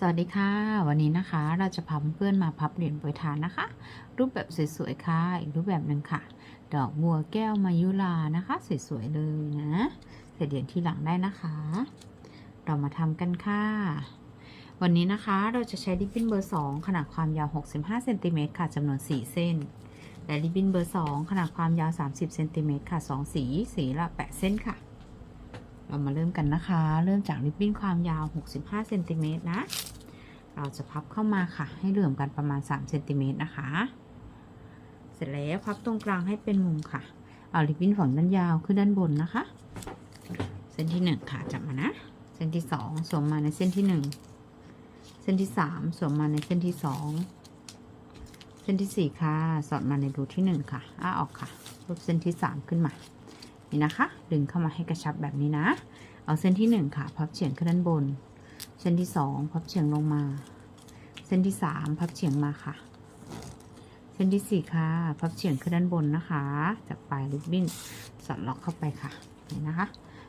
สวัสดีค่ะ วันนี้นะคะเราจะพาเพื่อนมาพับเหรียญโปรยทานนะคะ รูปแบบสวยๆค่ะอีกรูปแบบหนึ่งค่ะ ดอกบัวแก้วมายุลานะคะสวยๆเลยนะใส่เหรียญที่หลังได้นะคะ เรามาทำกันค่ะ วันนี้นะคะเราจะใช้ริบบิ้นเบอร์ 2 ขนาดความยาว 65เซนติเมตรค่ะจำนวน 4 เส้น และริบบิ้นเบอร์ 2 ขนาดความยาว 30เซนติเมตรค่ะ 2 สี สีละ 8 เส้นค่ะ เรามาเริ่มกันนะคะ เริ่มจากริบบิ้นความยาว 65เซนติเมตรนะ เราจะพับเข้ามาค่ะ ให้เหลื่อมกันประมาณ3เซนติเมตรนะคะ เสร็จแล้วพับตรงกลางให้เป็นมุมค่ะ เอาริบบิ้นฝั่งด้านยาวขึ้นด้านบนนะคะ เส้นที่ 1 ค่ะจับมานะ เส้นที่ 2 สวมมาในเส้นที่ 1 เส้นที่ 3 สวมมาในเส้นที่ 2 เส้นที่ 4 ค่ะ สอดมาในรูที่ 1 ค่ะอ้าออกค่ะรูปเส้นที่ 3 ขึ้นมา นี่นะคะ ดึงเข้ามาให้กระชับแบบนี้นะ เอาเส้นที่ 1 ค่ะ พับเฉียงขึ้นด้านบน เส้นที่ 2 พับเฉียงลงมา เส้นที่ 3 พับเฉียงมาค่ะ เส้นที่ 4 ค่ะ พับเฉียงขึ้นด้านบนนะคะ จากปลายริบบิ้นสอดล็อกเข้าไปค่ะ นี่นะคะ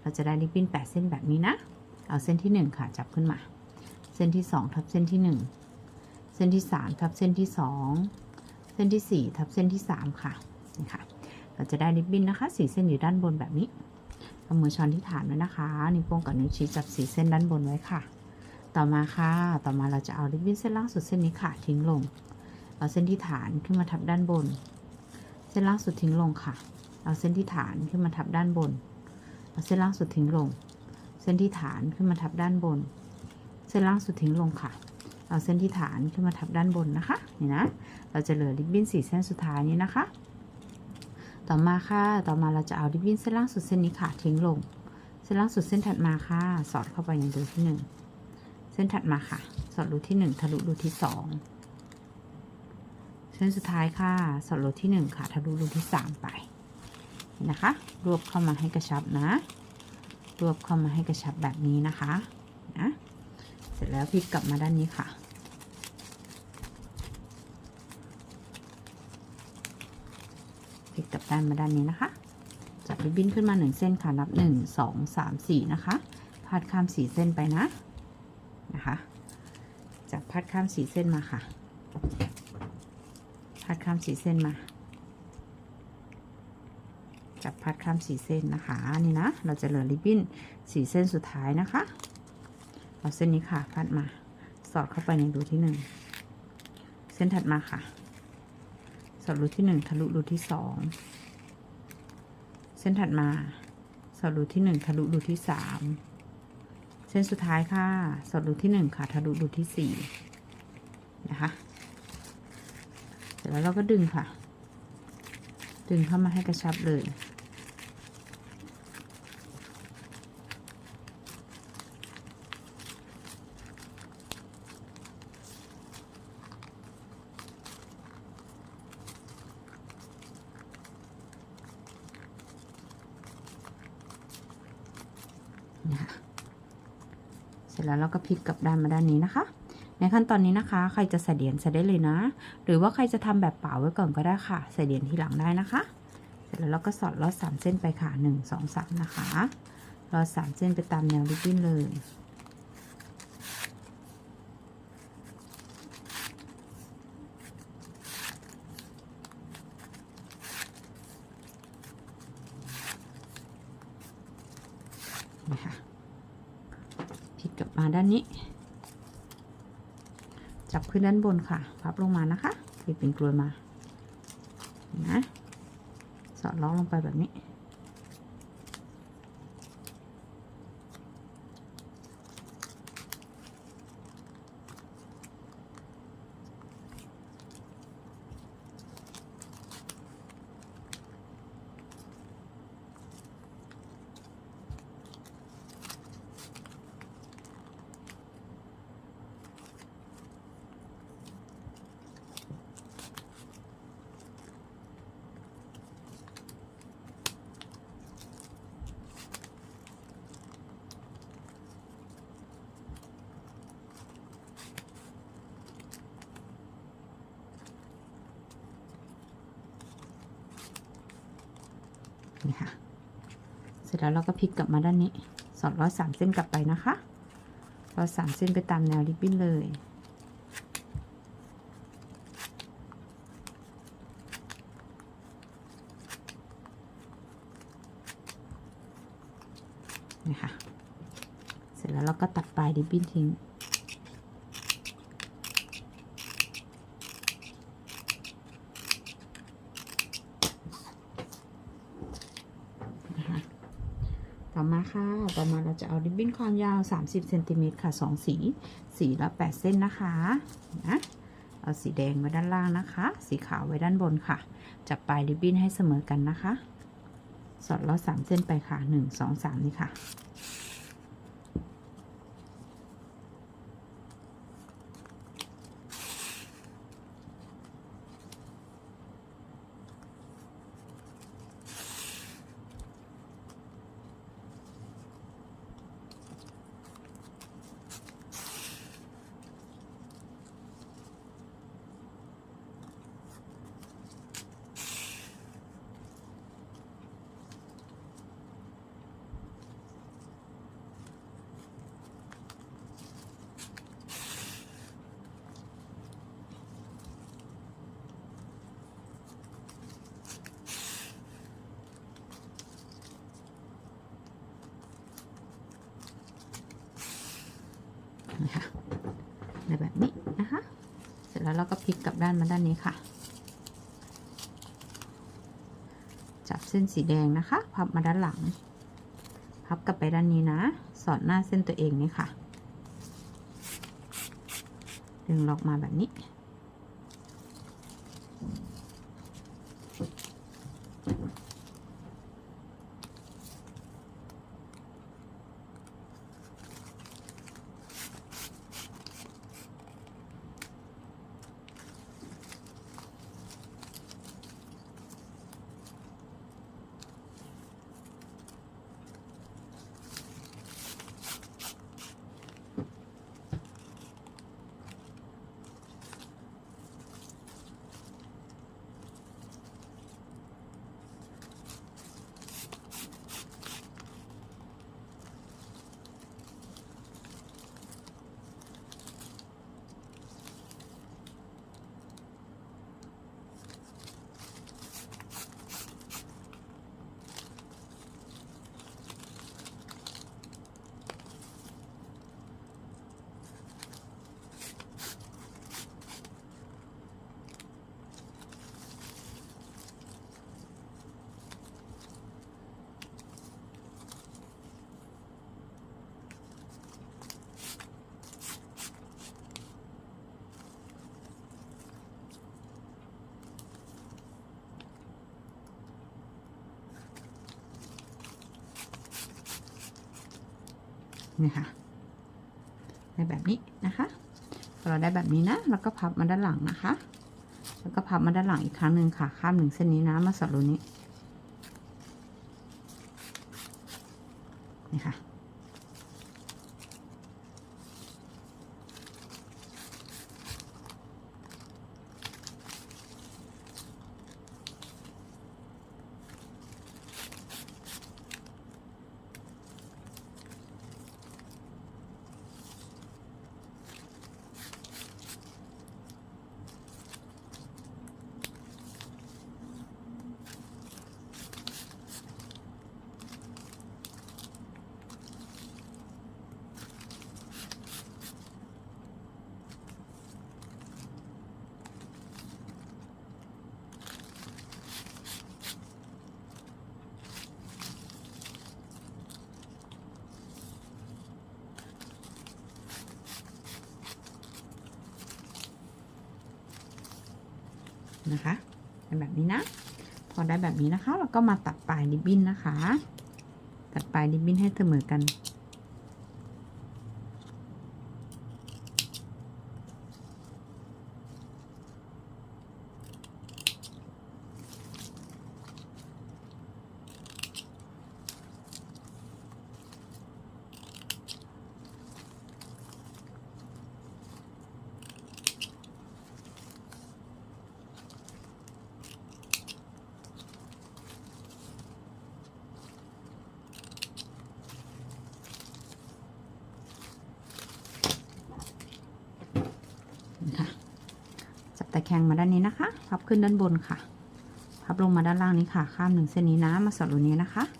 เราจะได้ริบบิ้น 8 เส้นแบบนี้นะ เอาเส้นที่ 1 ค่ะ จับขึ้นมา เส้นที่ 2 ทับเส้นที่ 1 เส้นที่ 3 ทับเส้นที่ 2 เส้นที่ 4 ทับเส้นที่ 3 ค่ะ นี่ค่ะ เราจะได้ริบบิ้นนะคะ สีเส้นอยู่ด้านบนแบบนี้เอามือช้อนที่ฐานไว้นะคะนิ้วโป้งกับนิ้วชี้จับสีเส้นด้านบนไว้ค่ะ ต่อมาค่ะ ต่อมาเราจะเอาริบบิ้นเส้นล่างสุดเส้นนี้ค่ะทิ้งลง เอาเส้นที่ฐานขึ้นมาทับด้านบน เส้นล่างสุดทิ้งลงค่ะ เอาเส้นที่ฐานขึ้นมาทับด้านบน เอาเส้นล่างสุดทิ้งลง เส้นที่ฐานขึ้นมาทับด้านบน เส้นล่างสุดทิ้งลงค่ะ เอาเส้นที่ฐานขึ้นมาทับด้านบนนะคะ นี่นะ เราจะเหลือริบบิ้นสีเส้นสุดท้ายนี้นะคะ ต่อมาค่ะ ต่อมาเราจะเอาริบบิ้นเส้นล่างสุดเส้นนี้ค่ะ ทิ้งลง เส้นล่างสุดเส้นถัดมาค่ะ สอดเข้าไปในรูที่หนึ่ง เส้นถัดมาค่ะ สอดรูที่หนึ่งทะลุรูที่สองเส้นสุดท้ายค่ะ สอดรูที่หนึ่งค่ะทะลุรูที่สามไปนี่นะคะ รวบเข้ามาให้กระชับนะ รวบเข้ามาให้กระชับแบบนี้นะคะ นะ เสร็จแล้วพลิกกลับมาด้านนี้ค่ะ ลิกกลับด้านมาด้านนี้นะคะ จับริบบิ้นขึ้นมาหนึ่งเส้นค่ะนับหนึ่งสองสามสี่นะคะพาดข้ามสีเส้นไปนะนะคะจับพาดข้ามสีเส้นมาค่ะพาดข้ามสีเส้นมาจับพาดข้ามสีเส้นนะคะนี่นะ เราจะเหลือริบบิ้นสีเส้นสุดท้ายนะคะเอาเส้นนี้ค่ะพาดมา สอดเข้าไปในรูที่หนึ่งเส้นถัดมาค่ะ อบรูที่หนึ่งทะลุรูที่สองเส้นถัดมาสอดรูที่หนึ่งทะลุรูที่สามเส้นสุดท้ายค่ะสอดรูที่หนึ่งค่ะทะลุรูที่สี่นะคะ เสร็จแล้วเราก็ดึงค่ะ ดึงเข้ามาให้กระชับเลย ร็จแล้วเราก็พลิกกลับด้านมาด้านนี้นะคะ ในขั้นตอนนี้นะคะ ใครจะใส่เหรียญใส่ได้เลยนะ หรือว่าใครจะทำแบบเปล่าไว้ก่อนก็ได้ค่ะ ใส่เหรียญทีหลังได้นะคะ เสร็จแล้วเราก็สอดลอดสามเส้นไปค่ะหนึ่งสองสามนะคะลอดสามเส้นไปตามแนวริบบิ้นเลยนะคะ มาด้านนี้ จับขึ้นด้านบนค่ะ พับลงมานะคะพลิกเป็นกลวยมานะสอดล้อลงไปแบบนี้ นี่ค่ะ เสร็จแล้วเราก็พลิกกลับมาด้านนี้สอดร้อยสามเส้นกลับไปนะคะเราสามเส้นไปตามแนวริบบิ้นเลยนี่ค่ะเสร็จแล้วเราก็ตัดปลายริบบิ้นทิ้ง นะคะ ต่อมาค่ะ ต่อมาเราจะเอาริบบิ้นความยาว 30เซนติเมตรค่ะ2สีสีละ 8 เส้นนะคะนะเอาสีแดงไว้ด้านล่างนะคะ สีขาวไว้ด้านบนค่ะ จับปลายริบบิ้นให้เสมอกันนะคะ สอดล้อ3เส้นไปค่ะ 1 2 3 นี่ค่ะ นะคะในแบบนี้นะคะ เสร็จ แล้วก็พลิกกลับด้านมาด้านนี้ค่ะ จับเส้นสีแดงนะคะ พับมาด้านหลัง พับกลับไปด้านนี้นะ สอดหน้าเส้นตัวเองนี่ค่ะ ดึงล็อกมาแบบนี้ นี่ค่ะได้แบบนี้นะคะพอเราได้แบบนี้นะ แล้วก็พับมาด้านหลังนะคะ แล้วก็พับมาด้านหลังอีกครั้งหนึ่งค่ะ ข้ามหนึ่งเส้นนี้นะ มาสอดรูนี้นี่ค่ะ นะคะเป็นแบบนี้นะ พอได้แบบนี้นะคะ เราก็มาตัดปลายริบบิ้นนะคะ ตัดปลายริบบิ้นให้เสมอกัน นะ แคงมาด้านนี้นะคะ พับขึ้นด้านบนค่ะ พับลงมาด้านล่างนี้ค่ะ ข้ามหนึ่งเส้นนี้นะ มาสอดรูนี้นะคะนะคะ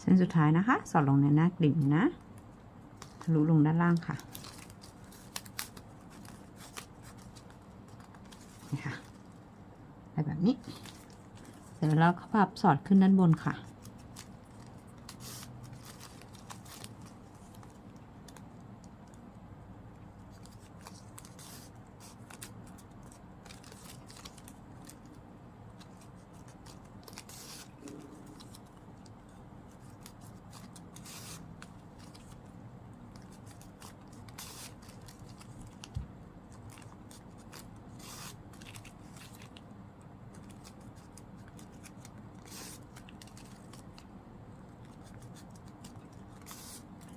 เส้นสุดท้ายนะคะ สอดลงในหน้ากลิ่มนะทะลุลงด้านล่างค่ะนี่ค่ะไปแบบนี้ เสร็จแล้วเราก็พับสอดขึ้นด้านบนค่ะ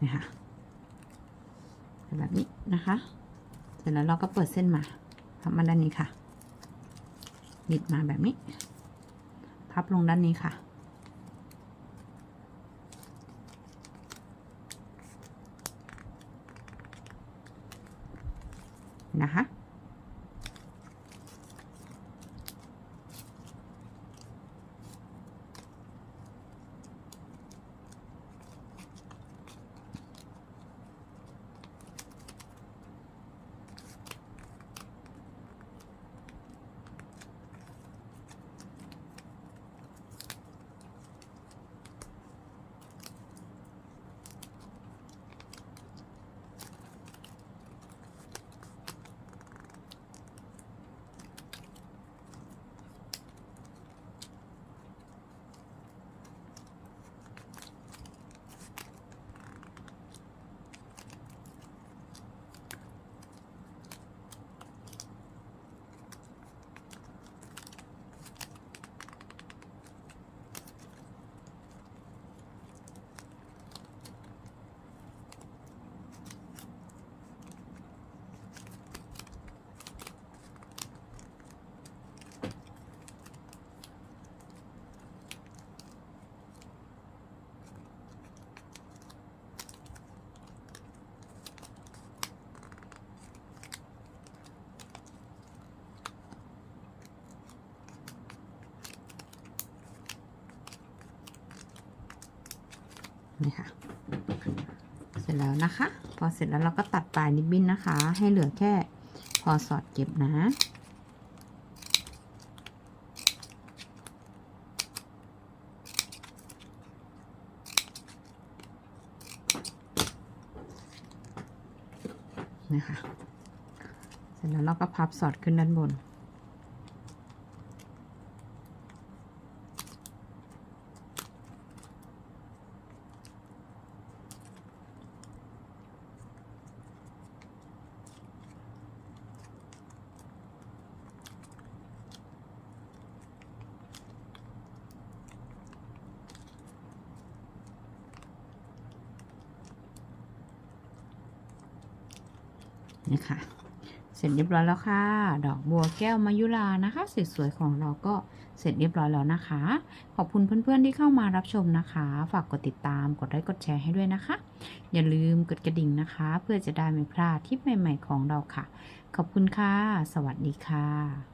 นะคะแบบนี้นะคะ เสร็จแล้วเราก็เปิดเส้นมาพับมาด้านนี้ค่ะบิดมาแบบนี้ พับลงด้านนี้ค่ะ นะคะ นี่ค่ะ เสร็จ แล้วนะคะ พอเสร็จแล้วเราก็ตัดปลายริบบิ้นนะคะ ให้เหลือแค่พอสอดเก็บนะ นะคะ เสร็จแล้วเราก็พับสอดขึ้นด้านบน นี่ค่ะ เสร็จเรียบร้อยแล้วค่ะ ดอกบัวแก้วมายุรานะคะสวยๆของเราก็เสร็จเรียบร้อยแล้วนะคะ ขอบคุณเพื่อนๆที่เข้ามารับชมนะคะ ฝากกดติดตามกดไลค์กดแชร์ให้ด้วยนะคะ อย่าลืมกดกระดิ่งนะคะ เพื่อจะได้ไม่พลาดทริปใหม่ ๆ ของเราค่ะ ขอบคุณค่ะ สวัสดีค่ะ